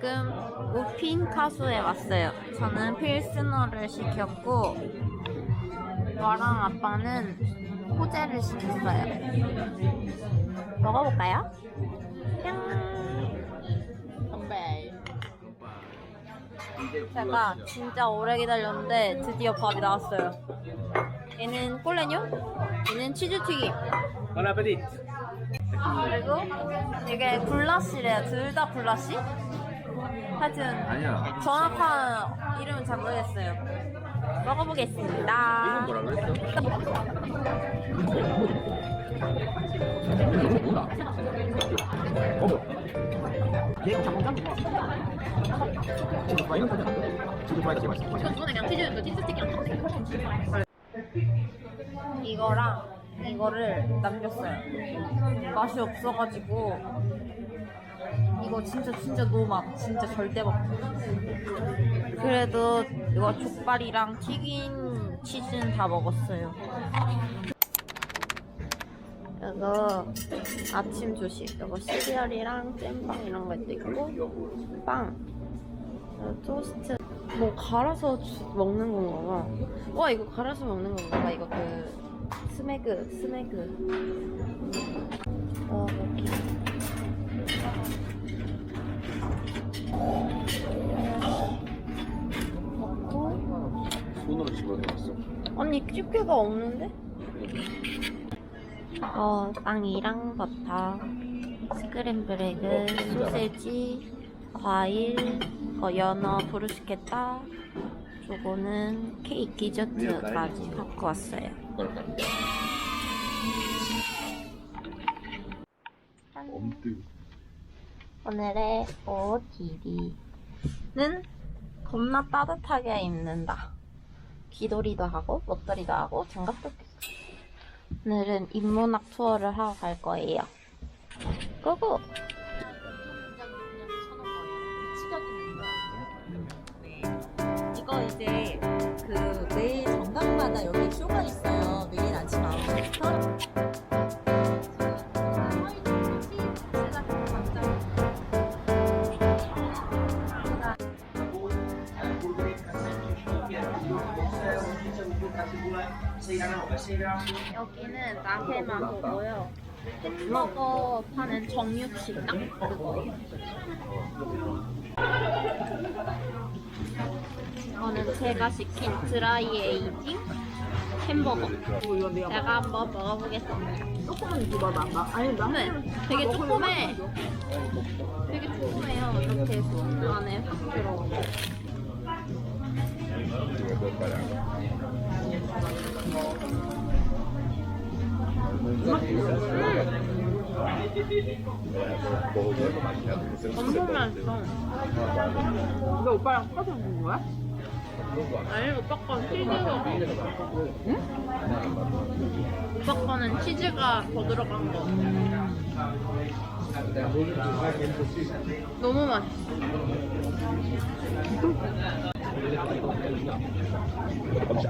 지금 우핀 카수에 왔어요. 저는 필스너를 시켰고 저랑 아빠는 호재를 시켰어요. 먹어볼까요? 뿅. 건배. 제가 진짜 오래 기다렸는데 드디어 밥이 나왔어요. 얘는 꼴레뇨, 얘는 치즈튀김. 그리고 이게 굴라시래요. 둘 다 굴라시? 하여튼 아니야. 정확한 이름은 잘 모르겠어요. 먹어보겠습니다. 뭐라 그랬어? 얘가 잠깐 짠 거. 지금 파이는 사자. 지금 파이가 제일 맛있어. 저 저번에 그냥 치즈 그 치즈 스틱이랑 이거랑 이거를 남겼어요. 맛이 없어가지고 이거 진짜 진짜 노맛 진짜 절대 먹지. 그래도 이거 족발이랑 튀긴 치즈는 다 먹었어요. 이거 아침 조식 이거 시리얼이랑 잼빵 이런 것도 있고 빵 어, 토스트 뭐 갈아서 주- 먹는 건가 봐. 와 이거 갈아서 먹는 건가 봐. 이거 그 스매그 스매그. 어 집게가 없는데? 어 빵이랑 버터, 스크램블 에그, 소세지, 과일, 어, 연어, 브루스케타, 요거는 케이크 디저트까지 갖고 왔어요. 오늘의 OOTD는 겁나 따뜻하게 입는다. 귀걸이도 하고, 목도리도 하고, 장갑도 끼고. 오늘은 인문학 투어를 하러 갈 거예요. 고고! 이거 이제 그 매일 정각마다 여기 쇼가 있어요. 여기는 나해마호고요. 햄버거 파는 정육식당 그거예요. 이거는 제가 시킨 드라이 에이징 햄버거. 제가 한번 먹어보겠습니다. 조금만 입어봐. 막 아니 나 네, 되게 조그매. 되게 조그매요. 이렇게 해서 안에 확 들어오고. 엄청 맛있어. 이거 오빠랑 똑같이 먹는 거야? 아니 오빠 건 치즈가 응? 오빠 거는 치즈가 더 들어간 거 너무 맛있어 같이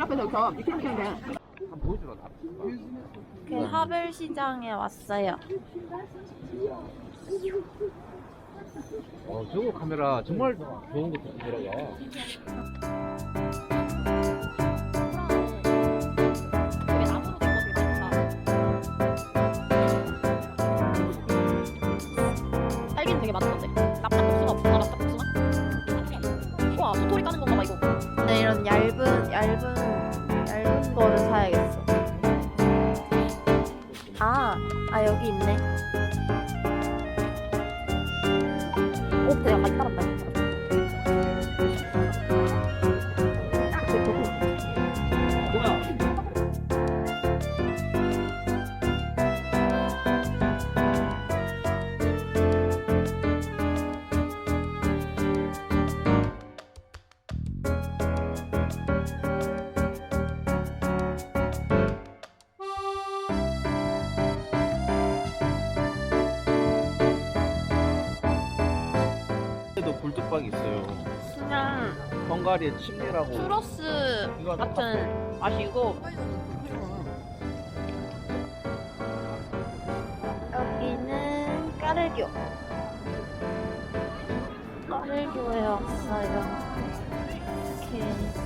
앞에서 저 미팅미팅인데. 그 하벨 시장에 왔어요 어, 저거 카메라 정말 좋은 것도 들어가. 이런 얇은 얇은 얇은 거를 사야겠어. 아, 아 여기 있네 헝가리의 침례라고. 추로스 같은 맛이고. 여기는 까르교. 까르교에 왔어요 이렇게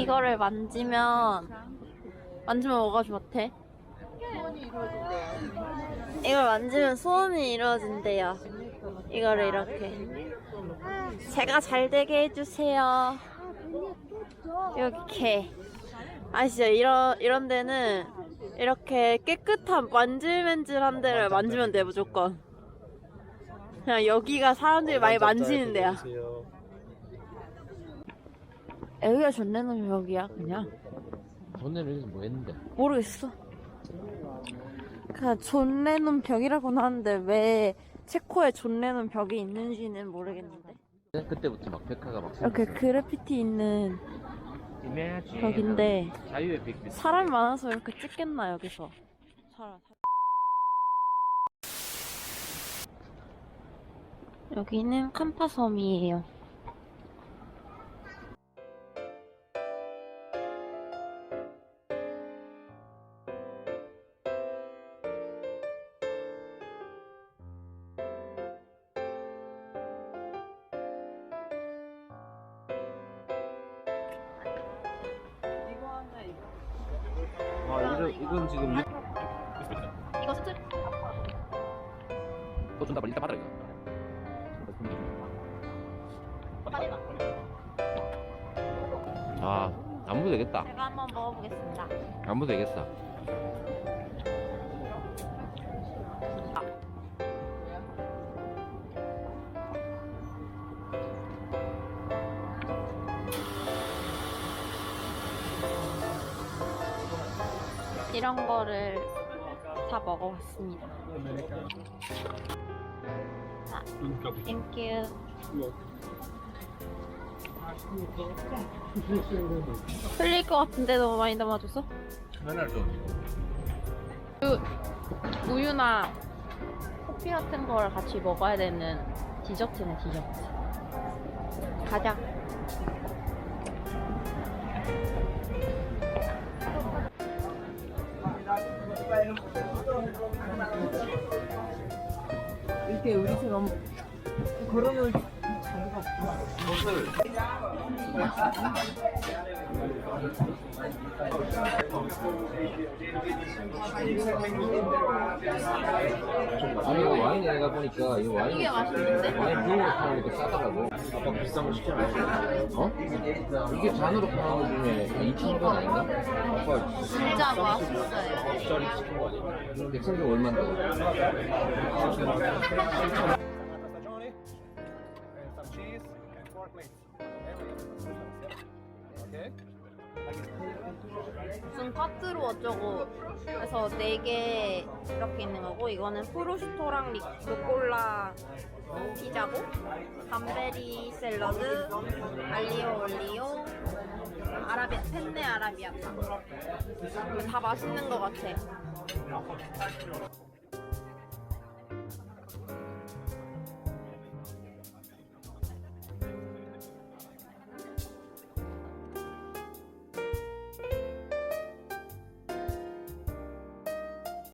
이거를 만지면 만지면 뭐가 좋대? 이걸 만지면 소원이 이루어진대요. 이거를 이렇게 제가 잘 되게 해주세요. 이렇게 아시죠? 이런 이런 데는 이렇게 깨끗한 만질만질한 데를 만지면 돼 무조건. 그냥 여기가 사람들이 많이 만지는 데야. 여기가 벽이야 그냥. 전에는 여기서 뭐 했는데? 모르겠어. 그냥 존 레논 벽이라고는 하는데 왜 체코에 존 레논 벽이 있는지는 모르겠는데. 그때부터 막 백화가 막 이렇게 그래피티 있는 벽인데 자유의 백 사람 많아서 이렇게 찍겠나 여기서. 사람. 여기는 캄파섬이에요. 아 이건, 이건 지금 유... 이거 스트 또 준다 빨리. 일단 받아라 이거 아 아무도 되겠다. 제가 한번 먹어보겠습니다. 아무도 되겠어 이런 거를 다 먹어봤습니다. 자, 땡큐. 흘릴 것 같은데 너무 많이 담아줘서? 우유, 우유나 커피 같은 걸 같이 먹어야 되는 디저트네 디저트. 가자. 이렇게 우리처럼 걸어놓을 아니 이거 와인 내가 보니까 이거 와인 이게 맛있는데? 와인 비우고 파는 것도 싸더라고 아까 비싼 거 시켜놨어 어? 이게 잔으로 파는 거 중에 2,000원 아닌가? 아까 진짜 맛있어요. 10짜리 시킨 거 아니야? 백성경 얼마인데? 무슨 꽈트로 어쩌고 그래서 네 개 이렇게 있는 거고 이거는 프로슈토랑 리- 루꼴라 피자고 감베리 샐러드 알리오 올리오 아라비아 펜네 아라비아타 다 맛있는 거 같아